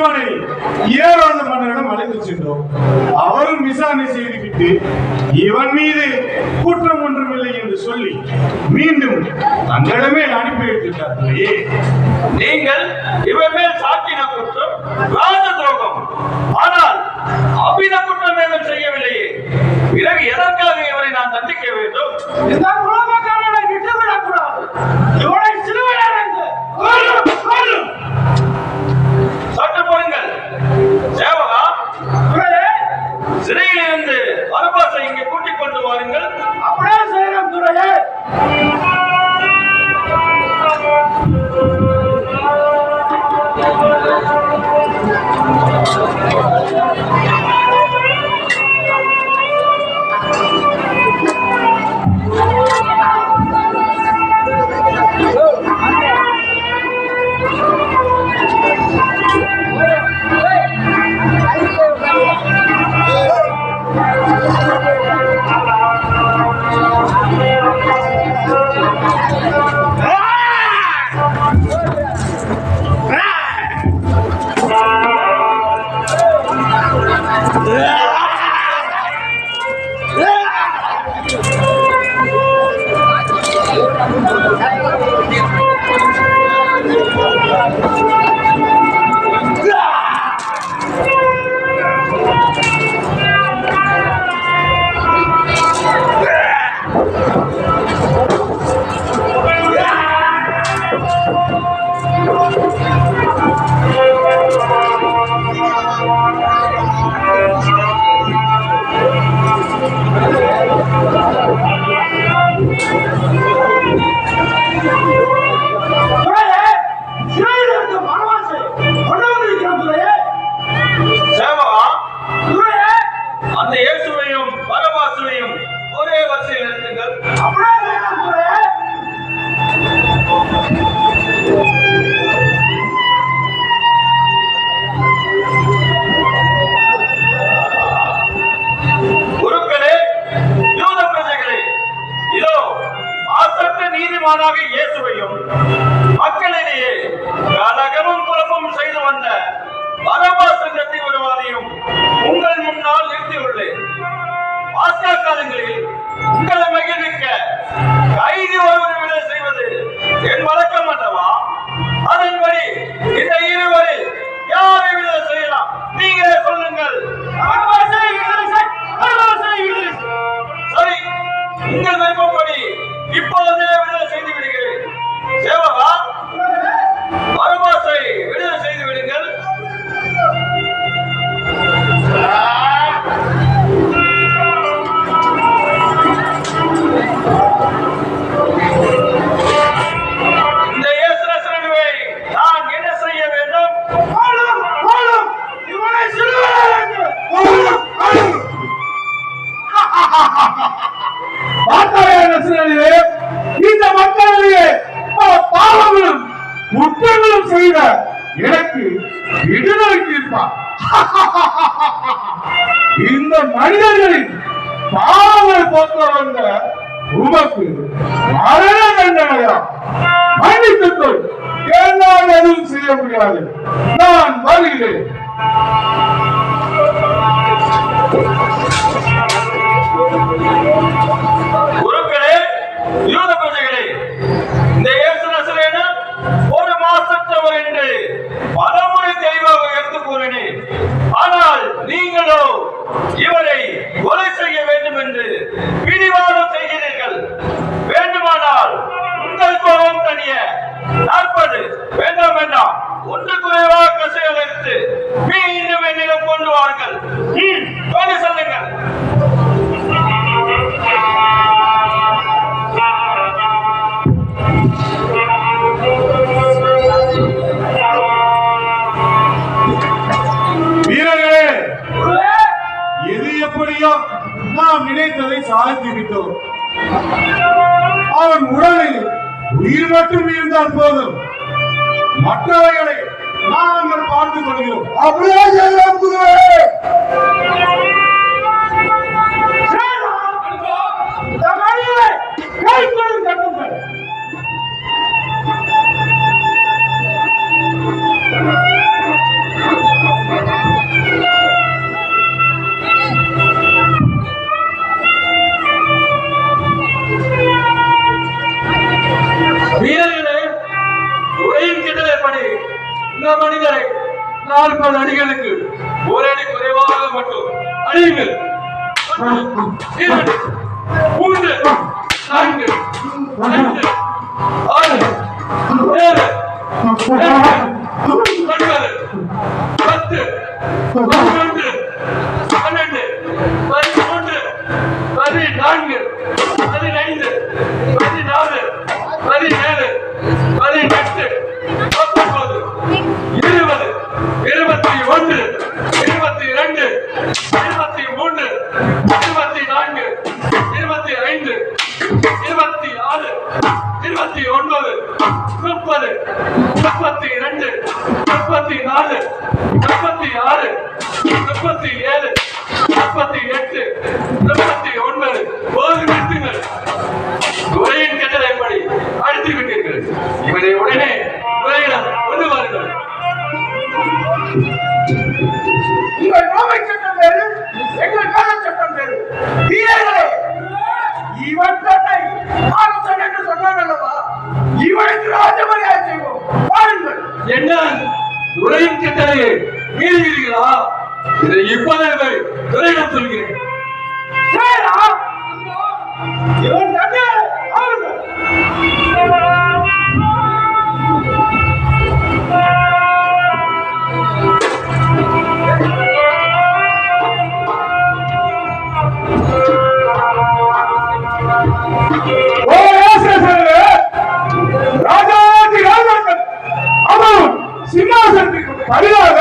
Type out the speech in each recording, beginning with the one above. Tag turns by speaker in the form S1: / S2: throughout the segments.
S1: இவனை ஏறாத மன்னரிடம் அழைத்து சென்றோம் அவரும் விசாரணை செய்துவிட்டு இவன் மீது குற்றம் ஒன்றுமில்லை என்று சொல்லி மீண்டும் தங்களிடமே அனுப்பி வைத்துட்டார்களே
S2: நீங்கள் இவர் மேல் சாட்டின குற்றம் ராஜ துரோகம். ஆனால் அபித குற்றம் ஏதும் செய்யவில்லையே. பிறகு எதற்காக இவரை நான் தண்டிக்க வேண்டும்?
S1: குற்றங்களும் செய்த எனக்கு விடுதலை தீர்ப்பார். இந்த மனிதர்களின் பாவங்களை போக்க வந்த உமக்கு மரண தண்டனையா? மன்னித்து கொள் என்னால் எதுவும் செய்ய முடியாது. நான் வருகிறேன்.
S2: குருக்களே யூத மாசத்தவர் என்று பலமுறை தெளிவாக எடுத்து கூறினேன் ஆனால் நீங்களோ இவரை
S1: அவன் உடலில் உயிர் மட்டும் இருந்தால் போதும். மற்றவைகளை நாங்கள் பார்த்துக் கொள்கிறோம். அப்படியே
S3: மனிதரை நாற்பது அடிகளுக்கு ஒரு அடி குறைவாக மட்டும். அடியுங்கள். இரண்டு மூன்று நான்கு ஐந்து ஆறு ஏழு ஒன்பது பத்து பதினொன்று பன்னெண்டு பதிமூன்று பதினான்கு பதினைந்து பதினாறு பதினேழு ஒன்று இருபத்தி இரண்டு இருபத்தி மூன்று இருபத்தி நான்கு இருபத்தி ஐந்து இருபத்தி ஆறு இருபத்தி ஒன்பது முப்பது முப்பத்தி இரண்டு முப்பத்தி நாலு முப்பத்தி ஆறு முப்பத்தி ஏழு முப்பத்தி எட்டு என்பதை நான் சொல்கிறேன்.
S4: ராஜாதி ராஜாக்கள் சிம்மாசனத்திற்கு பதிலாக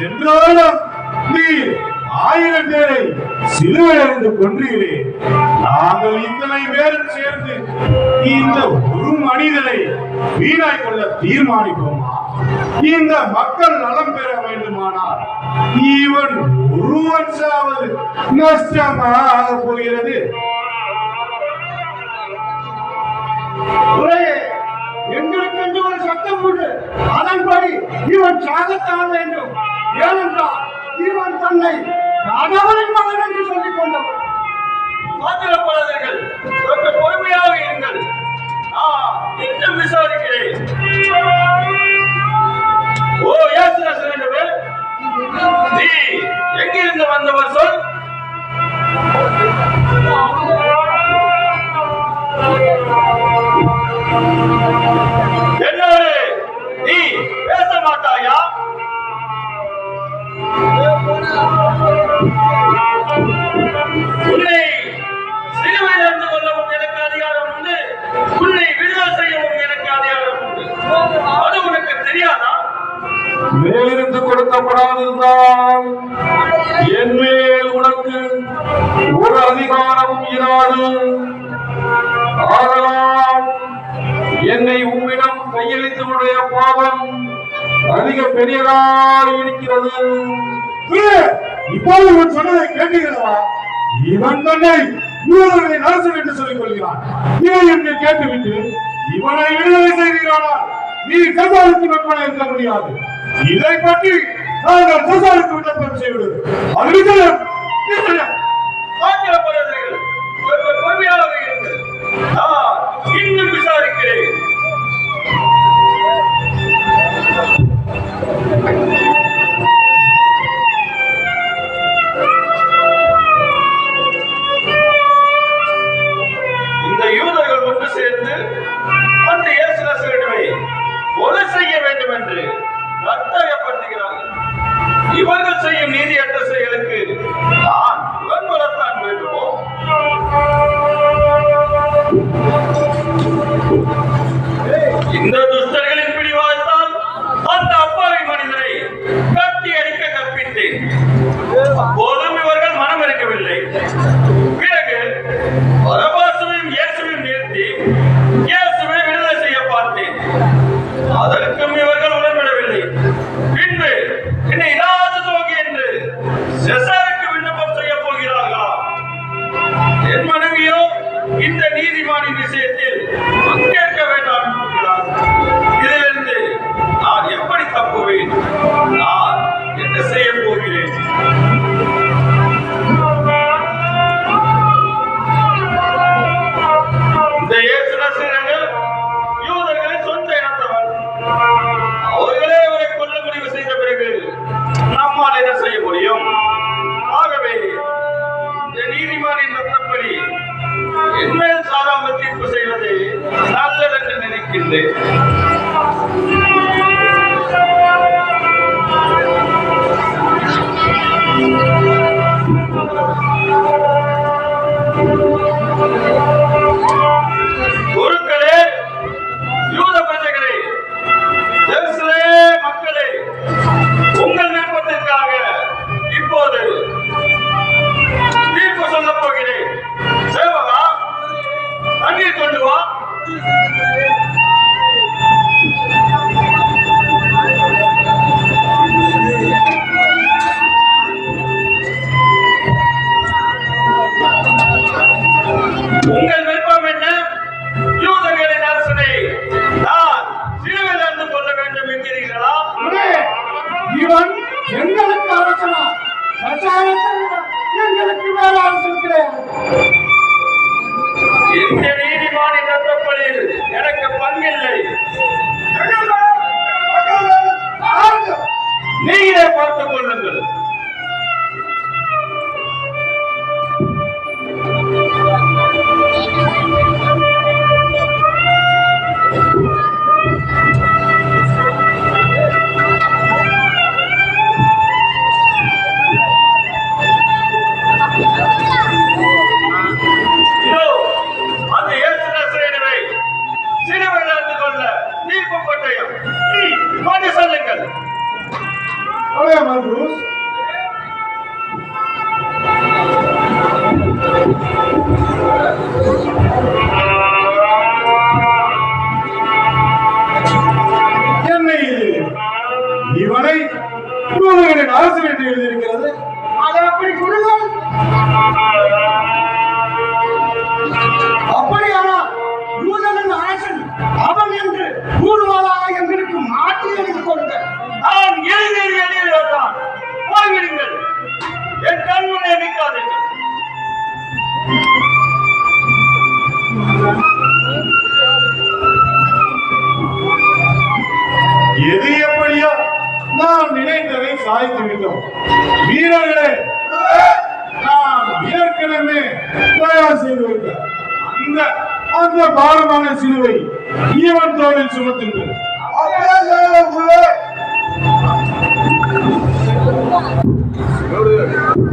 S1: சென்றாலும் நீர் ஆயிரம் பேரை சிலுவையிலிருந்து கொன்றீரே. நாங்கள் இத்தனை பேரும் சேர்ந்து இந்த ஒரு மனிதனை வீணாய் கொள்ள தீர்மானிப்போமா? இந்த மக்கள் நலம் பெற வேண்டுமானால் இவன் ஒருவன் சாவது நஷ்டமாக போகிறது.
S4: துரையே எங்களுக்கு என்று ஒரு சட்டம் உண்டு. அதன்படி இவன் சாகத்தான் வேண்டும். ஏனென்றால் இவன் தன்னை கடவுளின் மகன் என்று சொல்லிக் கொண்டவன்
S2: ஆத்திரப்படாதீர்கள் சற்று பொறுமையாக இருங்கள். இன்னும் விசாரிக்கிறேன். ஓ யாசிரே நீ எங்கிருந்து வந்தவர் சொல். என்னோடு உன்னை சிலுவையில் இருந்து கொள்ளவும் எனக்கு அதிகாரம் உண்டு. உன்னை விடுதலை செய்யவும் எனக்கு அதிகாரம் உண்டு. அது உனக்கு தெரியாதா?
S1: மேலிருந்து கொடுக்கப்படாததுதான் என் மேல் உனக்கு ஒரு அதிகாரமும் இராது. ஆதலால் என்னை உம்மிடம் கையளித்தவனுடைய பாவம் அதிக பெரியதாக இருக்கிறது. இப்போது இவன் சொன்னதை கேட்டீர்களா இவன் தன்னை யூதர்களின் அரசன் என்று சொல்லிக் கொள்கிறான் இவன் என்று கேட்டுவிட்டு இவனை விடுதலை செய்கிறானா? நீ கசாலுக்கு விற்பனை இருக்க முடியாது. இதை பற்றி நாங்கள் கசாலுக்கு விண்ணப்பம் செய்வது அது நிச்சயம் நிச்சயம்
S2: ஆத்திரப்படாதீர்கள் சற்று பொறுமையாக இருங்கள் நான் இன்னும் விசாரிக்கிறேன்.
S1: Thank you. சிலுவை. ஈவன் தோளில் சுமத்துங்கள்.